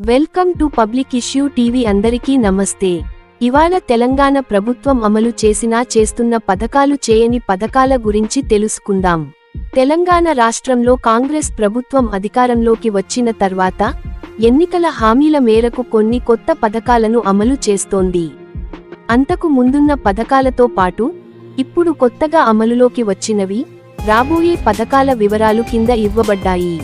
Welcome to public issue TV అందరికీ నమస్తే. ఇవాళ తెలంగాణ ప్రభుత్వం అమలు చేసినా చేస్తున్న పథకాలు చేయని పథకాల గురించి తెలుసుకుందాం. తెలంగాణ రాష్ట్రంలో కాంగ్రెస్ ప్రభుత్వం అధికారంలోకి వచ్చిన తర్వాత ఎన్నికల హామీల మేరకు కొన్ని కొత్త పథకాలను అమలు చేస్తోంది. అంతకు ముందున్న పథకాలతో పాటు ఇప్పుడు కొత్తగా అమలులోకి వచ్చినవి రాబోయే పథకాల వివరాలు కింద ఇవ్వబడ్డాయి.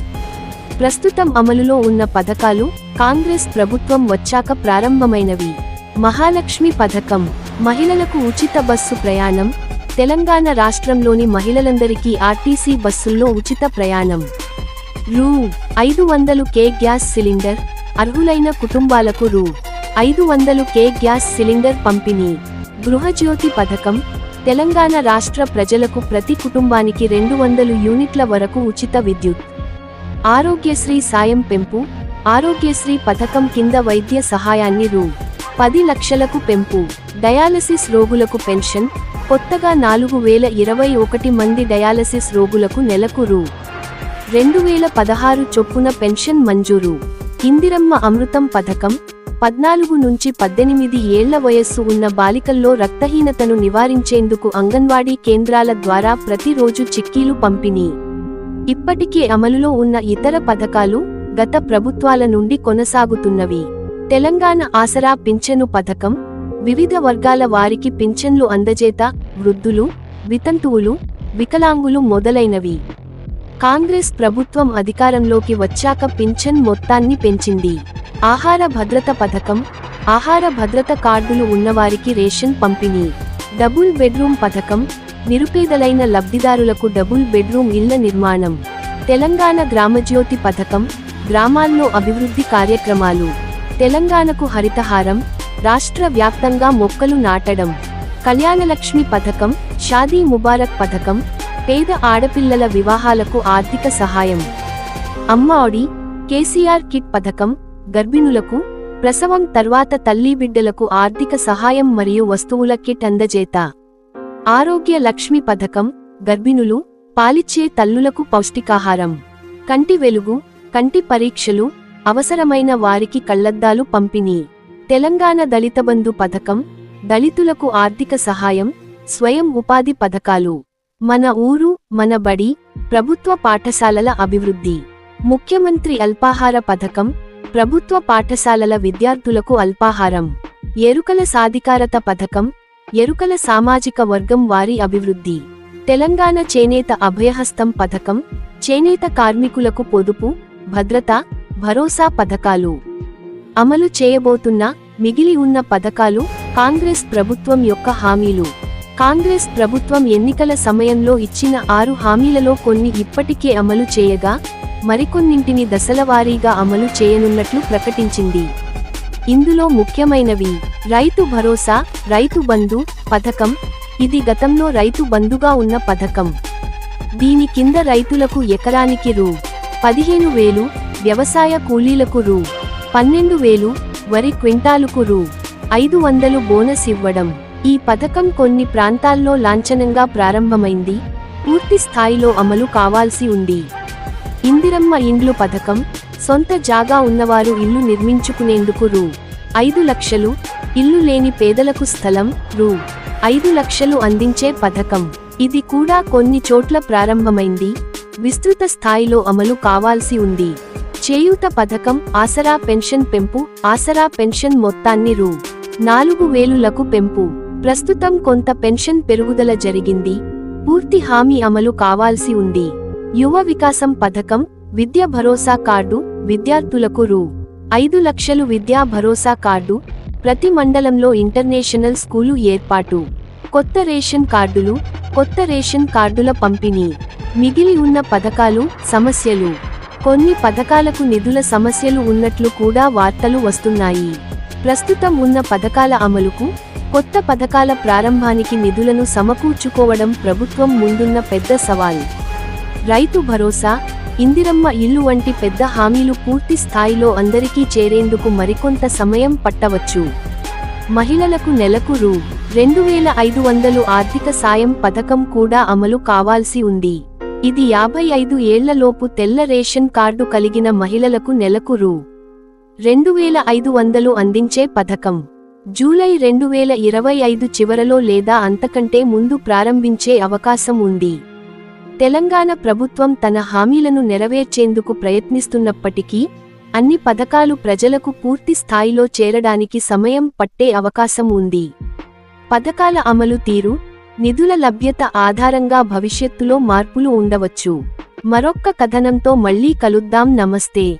ప్రస్తుతం అమలులో ఉన్న పథకాలు కాంగ్రెస్ ప్రభుత్వం వచ్చాక ప్రారంభమైనవి. మహాలక్ష్మి పథకం మహిళలకు ఉచిత బస్సు ప్రయాణం తెలంగాణ రాష్ట్రంలోని మహిళలందరికీ ఆర్టీసీ బస్సుల్లో ఉచిత ప్రయాణం. రూ. ఐదు వందలు కే గ్యాస్ సిలిండర్ అర్హులైన కుటుంబాలకు రూ. ఐదు వందలు కే గ్యాస్ సిలిండర్ పంపిణీ. గృహజ్యోతి పథకం తెలంగాణ రాష్ట్ర ప్రజలకు ప్రతి కుటుంబానికి రెండు వందలు యూనిట్ల వరకు ఉచిత విద్యుత్. ఆరోగ్యశ్రీ సాయం పెంపు ఆరోగ్యశ్రీ పథకం కింద వైద్య సహాయాన్ని రూ. పది లక్షలకు పెంపు డయాలసిస్ రోగులకు పెన్షన్ కొత్తగా నాలుగు వేల ఇరవై ఒకటి మంది డయాలసిస్ రోగులకు నెలకు రూ. రెండు వేల పదహారు చొప్పున పెన్షన్ మంజూరు. ఇందిరమ్మ అమృతం పథకం పద్నాలుగు నుంచి పద్దెనిమిది ఏళ్ళ వయస్సు ఉన్న బాలికల్లో రక్తహీనతను నివారించేందుకు అంగన్వాడీ కేంద్రాల ద్వారా ప్రతిరోజు చిక్కీలు పంపిణీ. ఇప్పటికే అమలులో ఉన్న ఇతర పథకాలు గత ప్రభుత్వాల నుండి కొనసాగుతున్నవి. తెలంగాణ ఆసరా పింఛను పథకం వివిధ వర్గాల వారికి పింఛన్లు అందజేత వృద్ధులు వితంతువులు వికలాంగులు మొదలైనవి. కాంగ్రెస్ ప్రభుత్వం అధికారంలోకి వచ్చాక పింఛన్ మొత్తాన్ని పెంచింది. ఆహార భద్రత పథకం ఆహార భద్రత కార్డులు ఉన్నవారికి రేషన్ పంపిణీ డబుల్ బెడ్రూమ్ పథకం నిరుపేదలైన లబ్ధిదారులకు డబుల్ బెడ్రూమ్ ఇళ్ళ నిర్మాణం. తెలంగాణ గ్రామజ్యోతి పథకం గ్రామాల్లో అభివృద్ధి కార్యక్రమాలు. తెలంగాణకు హరితహారం రాష్ట్ర వ్యాప్తంగా మొక్కలు నాటడం. కళ్యాణలక్ష్మి పథకం షాదీ ముబారక్ పథకం పేద ఆడపిల్లల వివాహాలకు ఆర్థిక సహాయం. అమ్మఒడి కేసీఆర్ కిట్ పథకం గర్భిణులకు ప్రసవం తర్వాత తల్లి బిడ్డలకు ఆర్థిక సహాయం మరియు వస్తువుల కిట్ అందజేత. ఆరోగ్య లక్ష్మి పథకం గర్భిణులు పాలిచ్చే తల్లులకు పౌష్టికాహారం కంటి వెలుగు కంటి పరీక్షలు అవసరమైన వారికి కళ్ళద్దాలు పంపిణీ. తెలంగాణ దళిత బంధు పథకం దళితులకు ఆర్థిక సహాయం స్వయం ఉపాధి పథకాలు. మన ఊరు మన బడి ప్రభుత్వ పాఠశాలల అభివృద్ధి. ముఖ్యమంత్రి అల్పాహార పథకం ప్రభుత్వ పాఠశాలల విద్యార్థులకు అల్పాహారం. ఎరుకల సాధికారత పథకం ఎరుకల సామాజిక వర్గం వారి అభివృద్ధి. తెలంగాణ చేనేత అభయహస్తం పథకం చేనేత కార్మికులకు పొదుపు భద్రత భరోసా పథకాలు. అమలు చేయబోతున్న మిగిలి ఉన్న పథకాలు కాంగ్రెస్ ప్రభుత్వం యొక్క హామీలు. కాంగ్రెస్ ప్రభుత్వం ఎన్నికల సమయంలో ఇచ్చిన ఆరు హామీలలో కొన్ని ఇప్పటికే అమలు చేయగా మరికొన్నింటిని దశలవారీగా అమలు చేయనున్నట్లు ప్రకటించింది. ఇందులో ముఖ్యమైనవి రైతు భరోసా రైతు బంధు పథకం. ఇది గతంలో రైతు బంధుగా ఉన్న పథకం. దీని కింద రైతులకు ఎకరానికి రూ. పదిహేను వేలు వ్యవసాయ కూలీలకు రూ. పన్నెండు వేలు వరి క్వింటాలుకు రూ. ఐదు వందలు బోనస్ ఇవ్వడం. ఈ పథకం కొన్ని ప్రాంతాల్లో లాంఛనంగా ప్రారంభమైంది. పూర్తి స్థాయిలో అమలు కావాల్సి ఉంది. ఇందిరమ్మ ఇండ్లు పథకం. సొంత జాగా ఉన్నవారు ఇల్లు నిర్మించుకునేందుకు రూ. ఐదు లక్షలు ఇల్లు లేని పేదలకు స్థలం రూ. ఐదు లక్షలు అందించే పథకం. ఇది కూడా కొన్ని చోట్ల ప్రారంభమైంది. విస్తృత స్థాయిలో అమలు కావాల్సి ఉంది. చేయూత పథకం ఆసరా పెన్షన్ పెంపు ఆసరా పెన్షన్ మొత్తాన్ని రూ. నాలుగు వేలులకు పెంపు. ప్రస్తుతం కొంత పెన్షన్ పెరుగుదల జరిగింది. పూర్తి హామీ అమలు కావాల్సి ఉంది. యువ వికాసం పథకం విద్య భరోసా కార్డు విద్యార్థులకు రూ. ఐదు లక్షలు విద్యా భరోసా కార్డు ప్రతి మండలంలో ఇంటర్నేషనల్ స్కూలు ఏర్పాటు. కొత్త రేషన్ కార్డులు కొత్త రేషన్ కార్డుల పంపిణీ. మిగిలి ఉన్న పథకాలు సమస్యలు. కొన్ని పథకాలకు నిధుల సమస్యలు ఉన్నట్లు కూడా వార్తలు వస్తున్నాయి. ప్రస్తుతం ఉన్న పథకాల అమలుకు కొత్త పథకాల ప్రారంభానికి నిధులను సమకూర్చుకోవడం ప్రభుత్వం ముందున్న పెద్ద సవాల్. రైతు భరోసా ఇందిరమ్మ ఇల్లు వంటి పెద్ద హామీలు పూర్తి స్థాయిలో అందరికీ చేరేందుకు మరికొంత సమయం పట్టవచ్చు. మహిళలకు నెలకు రూ. రెండు వేల ఐదు వందలు ఆర్థిక సాయం పథకం కూడా అమలు కావాల్సి ఉంది. ఇది యాభై ఐదు ఏళ్ళలోపు తెల్ల రేషన్ కార్డు కలిగిన మహిళలకు నెలకు రూ. రెండు వేల ఐదు వందలు అందించే పథకం. జూలై రెండు వేల ఇరవై ఐదు చివరలో లేదా అంతకంటే ముందు ప్రారంభించే అవకాశం ఉంది. తెలంగాణ ప్రభుత్వం తన హామీలను నెరవేర్చేందుకు ప్రయత్నిస్తున్నప్పటికీ అన్ని పథకాలు ప్రజలకు పూర్తి స్థాయిలో చేరడానికి సమయం పట్టే అవకాశం ఉంది. పథకాల అమలు తీరు నిధుల లభ్యత ఆధారంగా భవిష్యత్తులో మార్పులు ఉండవచ్చు. మరొక్క కథనంతో మళ్ళీ కలుద్దాం. నమస్తే.